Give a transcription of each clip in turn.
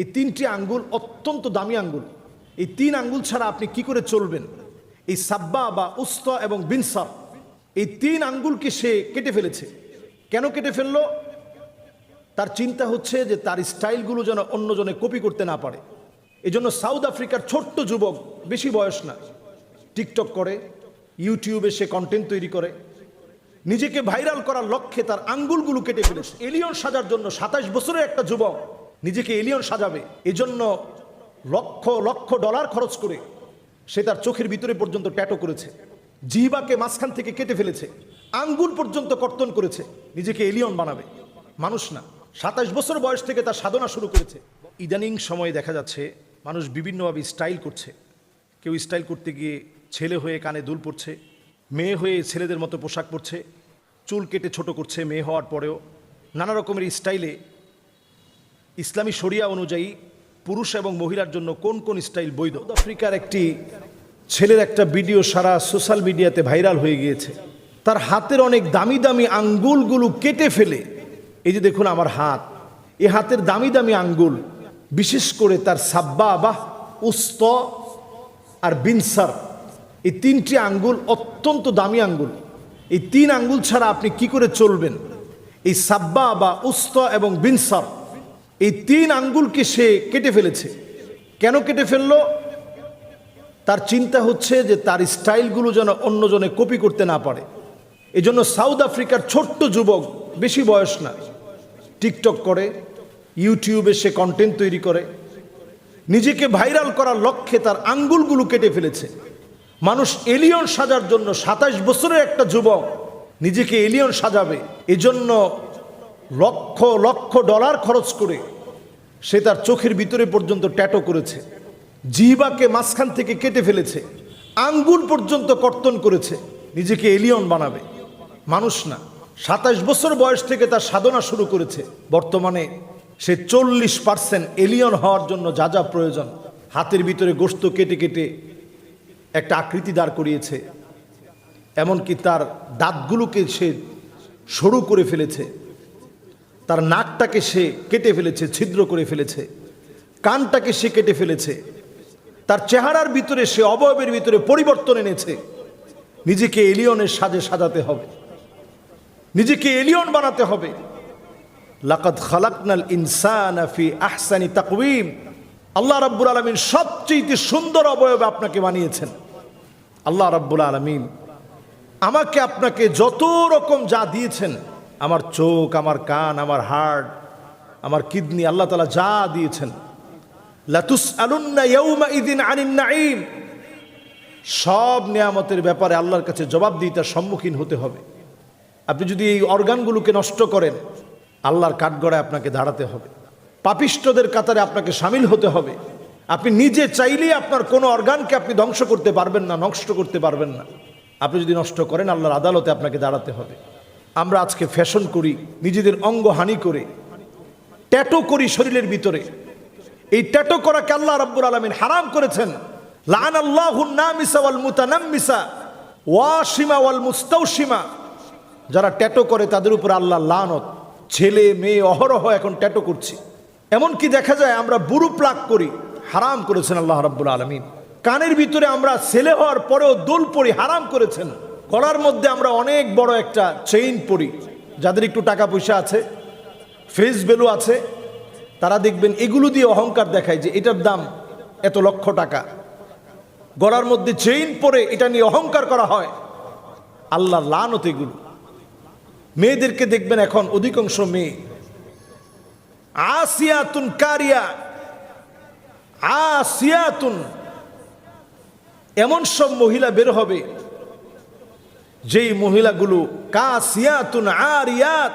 এই তিনটি আঙ্গুল অত্যন্ত দামি আঙ্গুল। এই তিন আঙ্গুল ছাড়া আপনি কি করে চলবেন? এই সাব্বা বা উস্ত এবং বিনসাব এই তিন আঙ্গুলকে সে কেটে ফেলেছে। কেন কেটে ফেলল? তার চিন্তা হচ্ছে যে তার স্টাইলগুলো যেন অন্যজনে কপি করতে না পারে। এজন্য সাউথ আফ্রিকার ছোট্ট যুবক, বেশি বয়স না, টিকটক করে, ইউটিউবে সে কন্টেন্ট তৈরি করে। নিজেকে ভাইরাল করার লক্ষ্যে তার আঙ্গুলগুলো কেটে ফেলেছে। এলিয়ন সাজার জন্য সাতাশ বছরের একটা যুবক নিজেকে এলিয়ন সাজাবে। এজন্য লক্ষ লক্ষ ডলার খরচ করে সে তার চোখের ভিতরে পর্যন্ত ট্যাটো করেছে। জিহিবাকে মাঝখান থেকে কেটে ফেলেছে। আঙ্গুল পর্যন্ত কর্তন করেছে। নিজেকে এলিয়ন বানাবে। মানুষ না, সাতাশ বছর বয়স থেকে তার সাধনা শুরু করেছে। ইদানিং সময়ে দেখা যাচ্ছে, মানুষ বিভিন্নভাবে স্টাইল করছে। কেউ স্টাইল করতে গিয়ে ছেলে হয়ে কানে দুল পড়ছে, মেয়ে হয়ে ছেলেদের মতো পোশাক পরছে, চুল কেটে ছোট করছে মেয়ে হওয়ার পরেও নানা রকমের স্টাইলে ইসলামী শরিয়া অনুযায়ী পুরুষ এবং মহিলার জন্য কোন কোন স্টাইল বৈধ? আফ্রিকার একটি ছেলের একটা ভিডিও সারা সোশ্যাল মিডিয়াতে ভাইরাল হয়ে গিয়েছে। তার হাতের অনেক দামি দামি আঙ্গুলগুলো কেটে ফেলে। এই যে দেখুন আমার হাত। এই হাতের দামি দামি আঙ্গুল, বিশেষ করে তার সাব্বা বাহ উস্ত আর বিনসার। এই তিনটি আঙ্গুল অত্যন্ত দামি আঙ্গুল। এই তিন আঙ্গুল ছাড়া আপনি কি করে চলবেন? এই সাব্বা বা উস্ত এবং বিনসার এই তিন আঙ্গুলকে সে কেটে ফেলেছে। কেন কেটে ফেলল? তার চিন্তা হচ্ছে যে তার স্টাইলগুলো যেন অন্যজনে কপি করতে না পারে। এজন্য সাউথ আফ্রিকার ছোট্ট যুবক, বেশি বয়স না, টিকটক করে, ইউটিউবে সে কন্টেন্ট তৈরি করে। নিজেকে ভাইরাল করার লক্ষ্যে তার আঙ্গুলগুলো কেটে ফেলেছে। মানুষ এলিয়ন সাজার জন্য সাতাশ বছরের একটা যুবক নিজেকে এলিয়ন সাজাবে। এজন্য লক্ষ লক্ষ ডলার খরচ করে সে তার চোখের ভিতরে পর্যন্ত ট্যাটো করেছে। জিহিবাকে মাঝখান থেকে কেটে ফেলেছে। আঙ্গুল পর্যন্ত কর্তন করেছে। নিজেকে এলিয়ন বানাবে। মানুষ না। সাতাশ বছর বয়স থেকে তার সাধনা শুরু করেছে। বর্তমানে সে চল্লিশ পার্সেন্ট এলিয়ন হওয়ার জন্য যা যা প্রয়োজন, হাতের ভিতরে গোস্ত কেটে কেটে একটা আকৃতি দাঁড় করিয়েছে। এমনকি তার দাঁতগুলোকে সে সরু করে ফেলেছে। তার নাকটাকে সে কেটে ফেলেছে, ছিদ্র করে ফেলেছে। কানটাকে সে কেটে ফেলেছে। তার চেহারার ভিতরে সে অবয়বের ভিতরে পরিবর্তন এনেছে। নিজেকে এলিয়নের সাজে সাজাতে হবে। নিজেকে এলিয়ন বানাতে হবে। লাকাদ খালাকনাল ইনসান আফি আহসানি তাকওয়িম। আল্লাহ রাব্বুল আলামিন সবচেয়ে সুন্দর অবয়ব আপনাকে বানিয়েছেন। আল্লাহ রাব্বুল আলামিন আমাকে আপনাকে যত রকম যা দিয়েছেন আমার চোখ, আমার কান, আমার হার্ট, আমার কিডনি, আল্লাহ তালা যা দিয়েছেন। লাতুস নাইম সব নিয়ামতের ব্যাপারে আল্লাহর কাছে জবাবদিহিতার সম্মুখীন হতে হবে। আপনি যদি এই অর্গানগুলোকে নষ্ট করেন, আল্লাহর কাঠগড়ায় আপনাকে দাঁড়াতে হবে। পাপিষ্টদের কাতারে আপনাকে সামিল হতে হবে। আপনি নিজে চাইলেই আপনার কোনো অর্গানকে আপনি ধ্বংস করতে পারবেন না, নষ্ট করতে পারবেন না। আপনি যদি নষ্ট করেন, আল্লাহর আদালতে আপনাকে দাঁড়াতে হবে। আমরা আজকে ফ্যাশন করি, নিজেদের অঙ্গ হানি করে, ট্যাটো করি শরীরের ভিতরে। এই ট্যাটো করাকে আল্লাহ রাব্বুল আলামিন হারাম করেছেন। লান ওয়াল মুতানাম্মিসা ওয়াল মুস্তাউশিমা যারা ট্যাটো করে, তাদের উপর আল্লাহ লানত। ছেলে, মেয়ে, অহরহ এখন ট্যাটো করছি। এমনকি দেখা যায়, আমরা বুড়ু প্লাক করি, হারাম করেছেন আল্লাহ রাব্বুল আলমিন। কানের ভিতরে আমরা ছেলে হওয়ার পরেও দোল পড়ি হারাম করেছেন। গলার মধ্যে আমরা অনেক বড় একটা চেইন পরি যাদের একটু টাকা পয়সা আছে ফেস ভ্যালু আছে, তারা দেখবেন এগুলো দিয়ে অহংকার দেখায় যে এটার দাম এত লক্ষ টাকা। গলার মধ্যে চেইন পরে এটা নিয়ে অহংকার করা হয়। আল্লাহ লানত এগুলো। মেয়েদেরকে দেখবেন এখন অধিকাংশ মেয়ে। আসিয়াতুন কারিয়া। আসিয়াতুন। এমন সব মহিলা বের হবে যেই মহিলাগুলো, কাসিয়াতুন আরিয়াত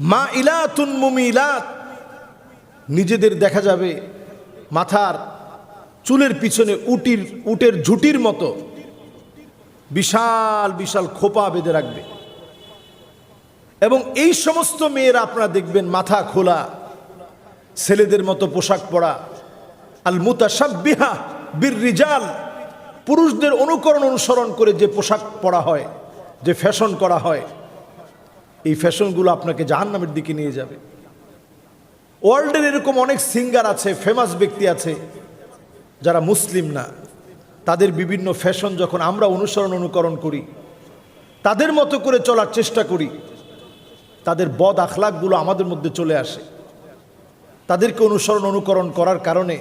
মা ইলাতুন মুমিলাত, নিজেদের দেখা যাবে মাথার চুলের পিছনে উটির, উটের ঝুটির মতো বিশাল বিশাল খোপা বেঁধে রাখবে। এবং এই সমস্ত মেয়েরা আপনারা দেখবেন মাথা খোলা, ছেলেদের মতো পোশাক পরা আল মুতাসাব্বিহা বীর রিজাল পুরুষদের অনুকরণ অনুসরণ করে যে পোশাক পরা হয়, যে ফ্যাশন করা হয়, এই ফ্যাশনগুলো আপনাকে জাহান্নামের দিকে নিয়ে যাবে। ওয়ার্ল্ডের এরকম অনেক সিঙ্গার আছে, ফেমাস ব্যক্তি আছে, যারা মুসলিম না। তাদের বিভিন্ন ফ্যাশন যখন আমরা অনুসরণ অনুকরণ করি, তাদের মতো করে চলার চেষ্টা করি, তাদের বদ আখলাকগুলো আমাদের মধ্যে চলে আসে। তাদেরকে অনুসরণ অনুকরণ করার কারণে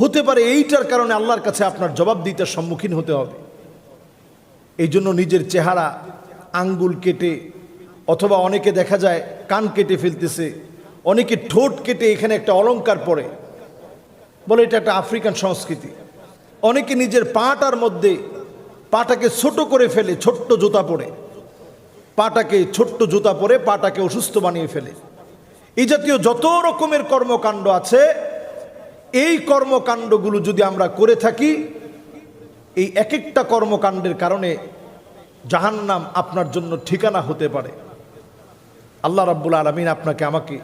হতে পারে এইটার কারণে আল্লাহর কাছে আপনার জবাব দিতে সম্মুখীন হতে হবে। এই জন্য নিজের চেহারা আঙ্গুল কেটে, অথবা অনেকে দেখা যায় কান কেটে ফেলতেছে, অনেকে ঠোঁট কেটে এখানে একটা অলংকার পরে। বলে এটা একটা আফ্রিকান সংস্কৃতি। অনেকে নিজের পাটার মধ্যে পাটাকে ছোট করে ফেলে, ছোট্ট জুতা পরে। পাটাকে ছোট্ট জুতা পরে পাটাকে অসুস্থ বানিয়ে ফেলে। এই জাতীয় যত রকমের কর্মকাণ্ড আছে এই কর্মকাণ্ডগুলো যদি আমরা করে থাকি, এই এক একটা কর্মকাণ্ডের কারণে জাহান্নাম আপনার জন্য ঠিকানা হতে পারে। আল্লাহ রাব্বুল আলমিন আপনাকে আমাকে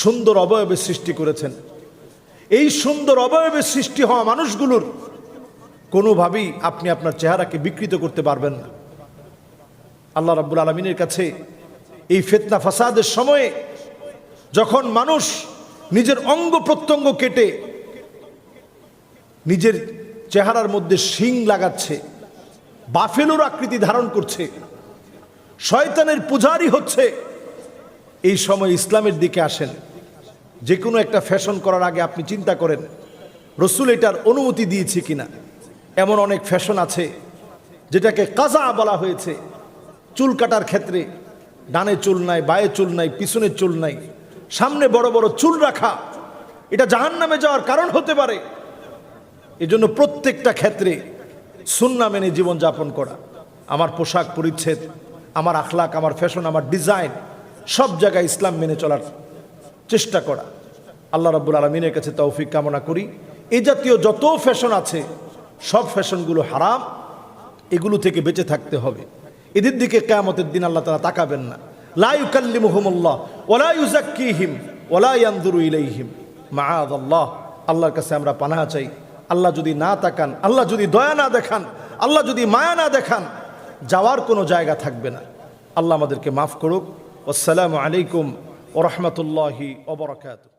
সুন্দর অবয়বে সৃষ্টি করেছেন। এই সুন্দর অবয়বে সৃষ্টি হওয়া মানুষগুলোর কোনোভাবেই আপনি আপনার চেহারাকে বিকৃত করতে পারবেন না। আল্লাহ রাব্বুল আলমিনের কাছে এই ফেতনা ফাসাদের সময়ে যখন মানুষ নিজের অঙ্গ প্রত্যঙ্গ কেটে নিজের চেহারার মধ্যে শিং লাগাচ্ছে, বাফেলোর আকৃতি ধারণ করছে, শয়তানের পূজারি হচ্ছে। এই সময় ইসলামের দিকে আসেন। যে কোনো একটা ফ্যাশন করার আগে আপনি চিন্তা করেন, রসুল এটার অনুমতি দিয়েছে কিনা। এমন অনেক ফ্যাশন আছে, যেটাকে কাজা বলা হয়েছে। চুল কাটার ক্ষেত্রে ডানে চুল নাই, বায়ে চুল নাই, পিছনে চুল নাই, সামনে বড় বড় চুল রাখা। এটা জাহান নামে যাওয়ার কারণ হতে পারে। এজন্য প্রত্যেকটা ক্ষেত্রে সুন্না মেনে জীবনযাপন করা, আমার পোশাক পরিচ্ছেদ, আমার আখলাক, আমার ফ্যাশন, আমার ডিজাইন, সব জায়গায় ইসলাম মেনে চলার চেষ্টা করা। আল্লাহ রাব্বুল আলমিনের কাছে তৌফিক কামনা করি। এ জাতীয় যত ফ্যাশন আছে, সব ফ্যাশনগুলো হারাম, এগুলো থেকে বেঁচে থাকতে হবে। এদের দিকে কেয়ামতের দিন আল্লাহ তারা তাকাবেন না। লাইকাল্লিমুহমুল্লাহ ওলা ইউজাক্কিহিম ওলা ইয়ানদুরু ইলাইহিম। মাআদ আল্লাহ আল্লাহর কাছে আমরা পানাহা চাই। আল্লাহ যদি না তাকান, আল্লাহ যদি দয়া না দেখান, আল্লাহ যদি মায়া না দেখান, যাওয়ার কোনো জায়গা থাকবে না। আল্লাহ আমাদেরকে মাফ করুক। আসসালামু আলাইকুম ওরহমতুল্লাহি ওবরাকাতুহ